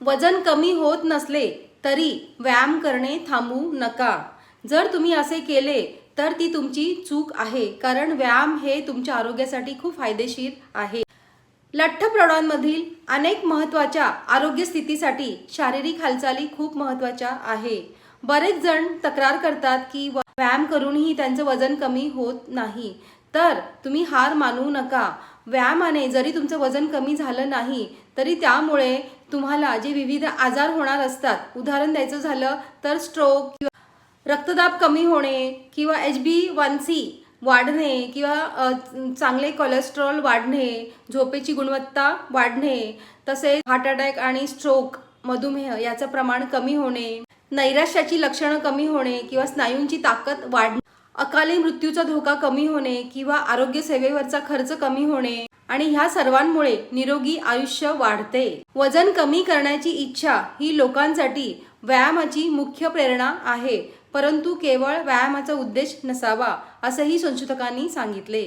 वजन कमी होत नसले तरी व्यायाम करणे थांबू नका. जर तुम्ही असे केले तर ती तुमची चूक आहे कारण व्यायाम हे तुमच्या आरोग्यासाठी खूप फायदेशीर आहे. लठ्ठ प्रौढांमधील अनेक महत्त्वाच्या आरोग्य स्थितीसाठी शारीरिक हालचाली खूप महत्त्वाच्या आहे. बरेच जण तक्रार करतात की व- व्यायाम करूनही त्यांचं वजन कमी होत नाही. तर तुम्ही हार मानू नका. व्यायामाने जरी तुमचं वजन कमी झालं नाही तरी त्यामुळे तुम्हाला जे विविध आजार होणार असतात उदाहरण द्यायचं झालं तर स्ट्रोक किंवा रक्तदाब कमी होणे किंवा एच बी वन सी वाढणे किंवा चांगले कोलेस्ट्रॉल वाढणे झोपेची गुणवत्ता वाढणे तसेच हार्ट अटॅक आणि स्ट्रोक मधुमेह याचं प्रमाण कमी होणे नैराश्याची लक्षणं कमी होणे किंवा स्नायूंची ताकद वाढणे अकाली मृत्यूचा धोका कमी होणे किंवा आरोग्यसेवेवरचा खर्च कमी होणे आणि ह्या सर्वांमुळे निरोगी आयुष्य वाढते. वजन कमी करण्याची इच्छा ही लोकांसाठी व्यायामाची मुख्य प्रेरणा आहे परंतु केवळ व्यायामाचा उद्देश नसावा असंही संशोधकांनी सांगितले.